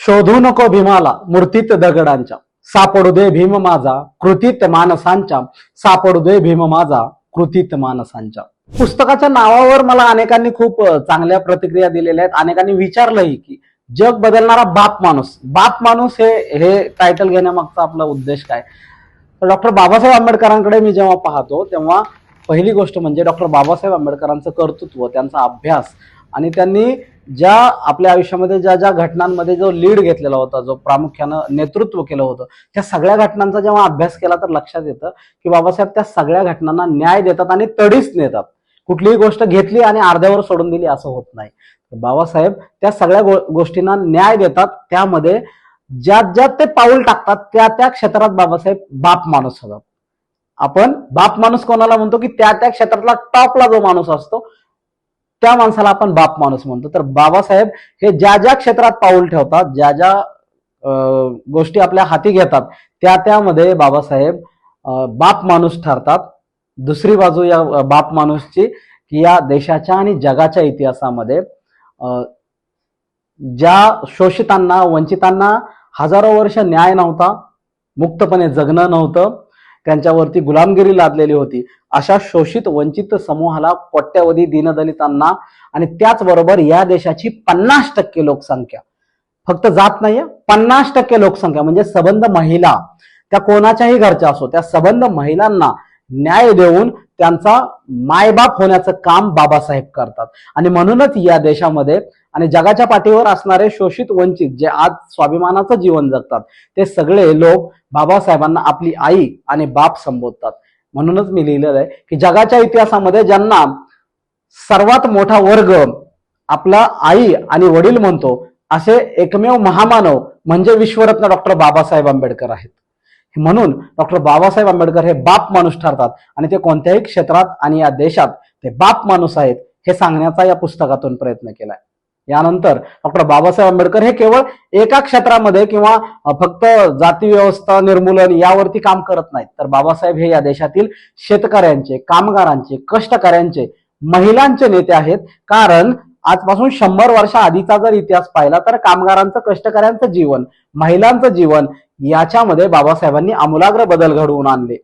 शोधू नको भीमाला मूर्तीत दगडांच्या. सापडू दे भीम माझा कृतीत मानसांच्या सापडू दे भीम माझा कृतीत मानसांच्या पुस्तकाच्या नावावर मला अनेकांनी खूप चांगल्या प्रतिक्रिया दिलेल्या आहेत. अनेकांनी विचारलंही की जग बदलणारा बाप माणूस. बाप माणूस हे हे टायटल घेण्यामागचा आपला उद्देश काय? तर डॉक्टर बाबासाहेब आंबेडकरांकडे मी जेव्हा पाहतो तेव्हा पहिली गोष्ट म्हणजे डॉक्टर बाबासाहेब आंबेडकरांचं कर्तृत्व त्यांचा अभ्यास आणि त्यांनी ज्या आपल्या आयुष्यामध्ये ज्या ज्या घटनांमध्ये जो लीड घेतलेला होता जो प्रामुख्यानं नेतृत्व केलं होतं त्या सगळ्या घटनांचा जेव्हा अभ्यास केला तर लक्षात येतं की बाबासाहेब त्या सगळ्या घटनांना न्याय देतात आणि तडीच नेतात. कुठलीही गोष्ट घेतली आणि अर्ध्यावर सोडून दिली असं होत नाही. बाबासाहेब त्या सगळ्या गो- गोष्टींना न्याय देतात त्यामध्ये ज्यात ज्यात ते पाऊल टाकतात त्या त्या क्षेत्रात बाबासाहेब बाप माणूस होतात. आपण बाप माणूस कोणाला म्हणतो की त्या त्या क्षेत्रातला टॉपला जो माणूस असतो त्या माणसाला आपण बाप माणूस म्हणतो. तर बाबासाहेब हे ज्या ज्या क्षेत्रात पाऊल ठेवतात ज्या ज्या अं, गोष्टी आपल्या हाती घेतात त्या त्यामध्ये बाबासाहेब बाप माणूस ठरतात. दुसरी बाजू या बाप माणूसची की या देशाच्या आणि जगाच्या इतिहासामध्ये अं, ज्या शोषितांना वंचितांना हजारो वर्ष न्याय नव्हता मुक्तपणे जगणं नव्हतं त्यांच्यावरती गुलामगिरी लादलेली होती. अशा शोषित वंचित समूहाला कोट्यवधी दीनदलितांना आणि त्याचबरोबर या देशाची पन्नास टक्के लोकसंख्या. फक्त जात नाहीये पन्नास टक्के लोकसंख्या म्हणजे सबंध महिला. त्या कोणाच्याही घरच्या असो त्या सबंध महिलांना न्याय देऊन त्यांचा मायबाप होण्याचं काम बाबासाहेब करतात. आणि म्हणूनच या देशामध्ये आणि जगाच्या पाठीवर असणारे शोषित वंचित जे आज स्वाभिमानाचं जीवन जगतात ते सगळे लोक बाबासाहेबांना आपली आई आणि बाप संबोधतात. म्हणूनच मी लिहिलेलं आहे की जगाच्या इतिहासामध्ये ज्यांना सर्वात मोठा वर्ग आपला आई आणि वडील म्हणतो असे एकमेव महामानव म्हणजे विश्वरत्न डॉक्टर बाबासाहेब आंबेडकर आहेत. म्हणून डॉक्टर बाबासाहेब आंबेडकर हे बाप माणूस ठरतात आणि ते कोणत्याही क्षेत्रात आणि या देशात ते बाप माणूस आहेत हे सांगण्याचा या पुस्तकातून प्रयत्न केलाय. यानंतर डॉक्टर बाबासाहेब आंबेडकर हे केवळ एका क्षेत्रामध्ये किंवा फक्त जाती व्यवस्था निर्मूलन यावरती काम करत नाहीत. तर बाबासाहेब हे या देशातील शेतकऱ्यांचे कामगारांचे कष्टकऱ्यांचे महिलांचे नेते आहेत. कारण आजपासून शंभर वर्षाआधीचा जर इतिहास पाहिला तर कामगारांचं कष्टकऱ्यांचं जीवन महिलांचं जीवन याच्यामध्ये बाबासाहेबांनी आमूलाग्र बदल घडवून आणले.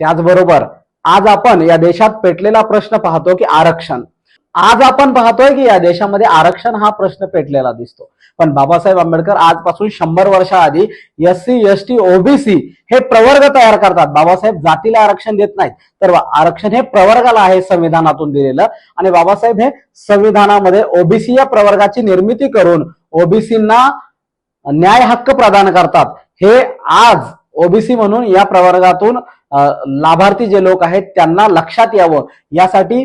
त्याचबरोबर आज आपण या देशात पेटलेला प्रश्न पाहतो की आरक्षण. आज आपण पाहतोय की या देशामध्ये आरक्षण हा प्रश्न पेटलेला दिसतो. पण बाबासाहेब आंबेडकर आजपासून शंभर वर्षाआधी S C S T OBC हे प्रवर्ग तयार करतात. बाबासाहेब जातीला आरक्षण देत नाहीत. तर आरक्षण हे प्रवर्गाला आहे संविधानातून दिलेलं. आणि बाबासाहेब हे संविधानामध्ये ओबीसी या प्रवर्गाची निर्मिती करून ओबीसींना न्याय हक्क प्रदान करतात. हे आज ओबीसी म्हणून या प्रवर्गातून लाभार्थी जे लोक आहेत त्यांना लक्षात यावं. यासाठी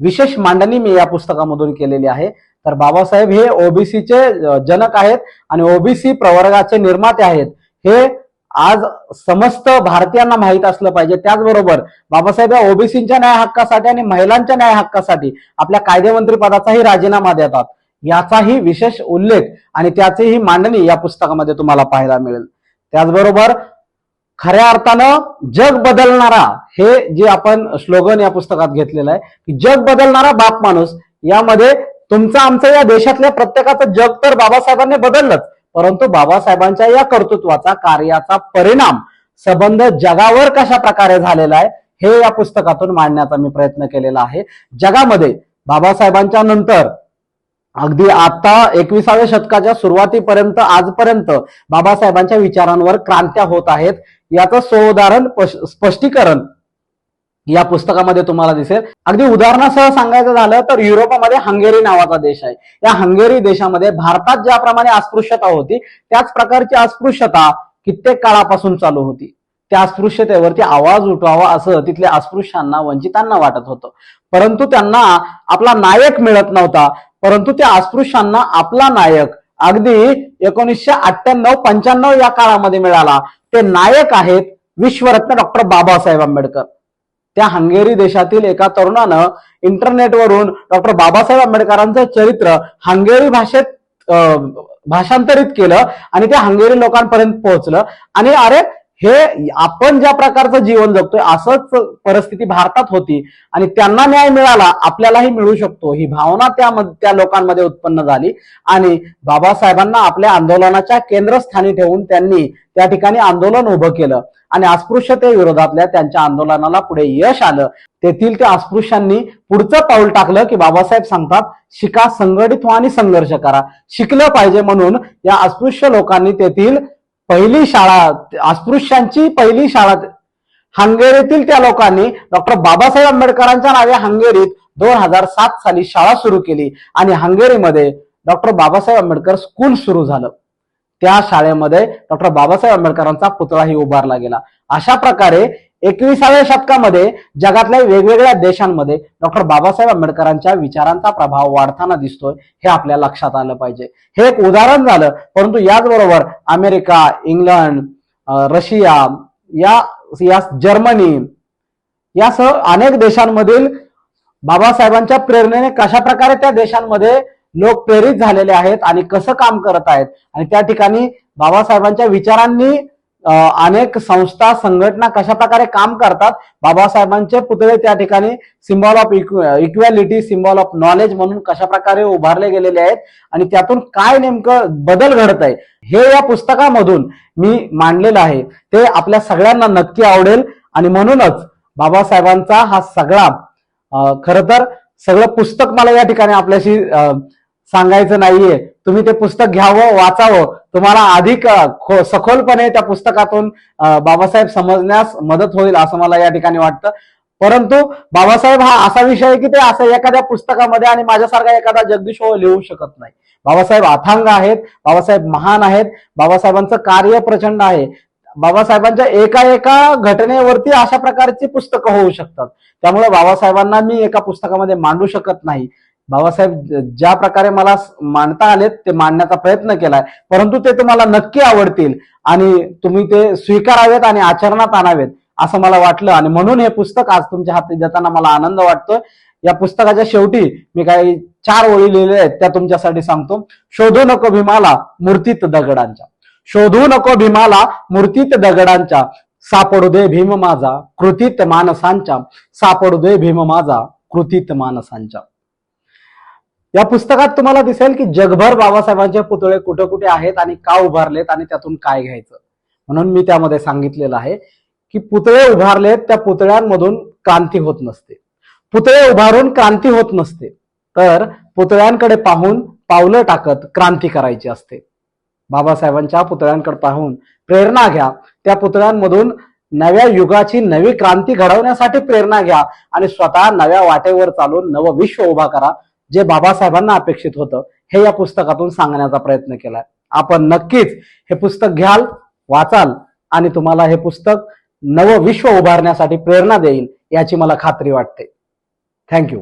विशेष मांडणी मी या पुस्तकामधून केलेली आहे. तर बाबासाहेब हे ओबीसीचे जनक आहेत आणि ओबीसी प्रवर्गाचे निर्माते आहेत. हे आज समस्त भारतीयांना माहीत असलं पाहिजे. त्याचबरोबर बाबासाहेब या ओबीसीच्या न्याय हक्कासाठी आणि महिलांच्या न्याय हक्कासाठी आपल्या कायदेमंत्री पदाचाही राजीनामा देतात. याचाही विशेष उल्लेख आणि त्याचीही मांडणी या पुस्तकामध्ये तुम्हाला पाहायला मिळेल. त्याचबरोबर खऱ्या अर्थानं जग बदलणारा हे जे आपण स्लोगन या पुस्तकात घेतलेलं आहे की जग बदलणारा बाप माणूस यामध्ये तुमचं आमचं या देशातल्या प्रत्येकाचं जग तर बाबासाहेबांनी बदललंच परंतु बाबासाहेबांच्या या कर्तृत्वाचा कार्याचा परिणाम संबंध जगावर कशा प्रकारे झालेला आहे हे या पुस्तकातून मांडण्याचा मी प्रयत्न केलेला आहे. जगामध्ये बाबासाहेबांच्या नंतर अगदी आता एकविसाव्या शतकाच्या सुरुवातीपर्यंत आजपर्यंत बाबासाहेबांच्या विचारांवर क्रांत्या होत आहेत. याचं सोदाहरण स्पष्टीकरण या पुस्तकामध्ये तुम्हाला दिसेल. अगदी उदाहरणासह सांगायचं झालं तर युरोपामध्ये हंगेरी नावाचा देश आहे. या हंगेरी देशामध्ये भारतात ज्याप्रमाणे अस्पृश्यता होती त्याच प्रकारची अस्पृश्यता कित्येक काळापासून चालू होती. त्या अस्पृश्यतेवरती आवाज उठवावा असं तिथल्या अस्पृश्यांना वंचितांना वाटत होतं. परंतु त्यांना आपला नायक मिळत नव्हता. परंतु त्या अस्पृश्यांना आपला नायक अगदी एकोणीसशे अठ्ठ्याण्णव पंच्याण्णव या काळामध्ये मिळाला. ते नायक आहेत विश्वरत्न डॉक्टर बाबासाहेब आंबेडकर. त्या हंगेरी देशातील एका तरुणानं इंटरनेटवरून डॉक्टर बाबासाहेब आंबेडकरांचं चरित्र हंगेरी भाषेत अं, भाषांतरित केलं आणि ते हंगेरी लोकांपर्यंत पोहोचलं. आणि अरे हे आपण ज्या प्रकारचं जीवन जगतोय असंच परिस्थिती भारतात होती. आणि त्यांना न्याय मिळाला आपल्यालाही मिळू शकतो. ही भावना त्या त्या लोकांमध्ये उत्पन्न झाली. आणि बाबासाहेबांना आपल्या आंदोलनाच्या केंद्रस्थानी ठेवून त्यांनी त्या ठिकाणी आंदोलन उभं केलं. आणि अस्पृश्यते विरोधातल्या त्यांच्या आंदोलनाला पुढे यश आलं. तेथील त्या अस्पृश्यांनी पुढचं पाऊल टाकलं की बाबासाहेब सांगतात शिका संघटित व्हा आणि संघर्ष करा. शिकलं पाहिजे म्हणून या अस्पृश्य लोकांनी तेथील पहिली शाळा अस्पृश्यांची पहिली शाळा. हंगेरीतील त्या लोकांनी डॉक्टर बाबासाहेब आंबेडकरांच्या नावे हंगेरीत दोन हजार सात साली शाळा सुरू केली आणि हंगेरीमध्ये डॉक्टर बाबासाहेब आंबेडकर स्कूल सुरू झालं. त्या शाळेमध्ये डॉक्टर बाबासाहेब आंबेडकरांचा पुतळाही उभारला गेला. अशा प्रकारे एकविसाव्या शतकामध्ये जगातल्या वेगवेगळ्या देशांमध्ये डॉक्टर बाबासाहेब आंबेडकरांच्या विचारांचा प्रभाव वाढताना दिसतोय हे आपल्या लक्षात आलं पाहिजे. हे एक उदाहरण झालं परंतु याचबरोबर अमेरिका इंग्लंड रशिया या या जर्मनी यासह अनेक देशांमधील बाबासाहेबांच्या प्रेरणेने कशा प्रकारे त्या देशांमध्ये लोक प्रेरित झालेले आहेत आणि कसं काम करत आहेत आणि त्या ठिकाणी बाबासाहेबांच्या विचारांनी अनेक संस्था संघटना कशा प्रकारे काम करतात? बाबासाहेबांचे पुतळे त्या ठिकाणी symbol of equality symbol of knowledge म्हणून कशा प्रकारे उभारले गेलेले आहेत आणि त्यातून काय नेमकं बदल घडत आहे हे या पुस्तकामधून मी मांडलेलं आहे. ते आपल्या सगळ्यांना नक्की आवडेल आणि म्हणूनच बाबासाहेबांचा हा सगळा खर खरं तर सगळं पुस्तक मला या ठिकाणी आपल्याशी सांगायचं नाहीये. तुम्ही ते पुस्तक घ्यावं वाचावं. तुम्हाला अधिक सखोलपणे त्या पुस्तकातून बाबासाहेब समजण्यास मदत होईल असं मला या ठिकाणी वाटतं. परंतु बाबासाहेब हा असा विषय आहे की ते असं एखाद्या पुस्तकामध्ये आणि माझ्यासारखा एखादा जगदीश हो लिहू शकत नाही. बाबासाहेब अथांग आहेत बाबासाहेब महान आहेत बाबासाहेबांचं कार्य प्रचंड आहे. बाबासाहेबांच्या एका एका घटनेवरती अशा प्रकारची पुस्तकं होऊ शकतात. त्यामुळे बाबासाहेबांना मी एका पुस्तकामध्ये मांडू शकत नाही. बाबासाहेब ज्या प्रकारे मला मांडता आलेत ते मांडण्याचा प्रयत्न केलाय. परंतु ते तुम्हाला नक्की आवडतील आणि तुम्ही ते स्वीकारावेत आणि आचरणात आणावेत असं मला वाटलं. आणि म्हणून हे पुस्तक आज तुमच्या हाती देताना मला आनंद वाटतोय. या पुस्तकाच्या शेवटी मी काही चार ओळी लिहिलेल्या आहेत त्या तुमच्यासाठी सांगतो. शोधू नको भीमाला मूर्तीत दगडांच्या. शोधू नको भीमाला मूर्तीत दगडांच्या. सापडू दे भीम माझा कृतीत मानसांच्या सापडू दे भीम माझा कृतीत मानसांच्या या पुस्तकात तुम्हाला दिसेल की जगभर बाबासाहेबांचे पुतळे कुठे कुठे आहेत आणि का उभारलेत आणि त्यातून काय घ्यायचं. म्हणून मी त्यामध्ये सांगितलेलं आहे की पुतळे उभारलेत त्या पुतळ्यांमधून क्रांती होत नसते. पुतळे उभारून क्रांती होत नसते. तर पुतळ्यांकडे पाहून पावलं टाकत क्रांती करायची असते. बाबासाहेबांच्या पुतळ्यांकडे पाहून प्रेरणा घ्या. त्या पुतळ्यांमधून नव्या युगाची नवी क्रांती घडवण्यासाठी प्रेरणा घ्या आणि स्वतः नव्या वाटेवर चालून नवं विश्व उभा करा. जे बाबासाहेबांना अपेक्षित होतं हे या पुस्तकातून सांगण्याचा प्रयत्न केलाय. आपण नक्कीच हे पुस्तक घ्याल वाचाल आणि तुम्हाला हे पुस्तक नवं विश्व उभारण्यासाठी प्रेरणा देईल याची मला खात्री वाटते. थँक्यू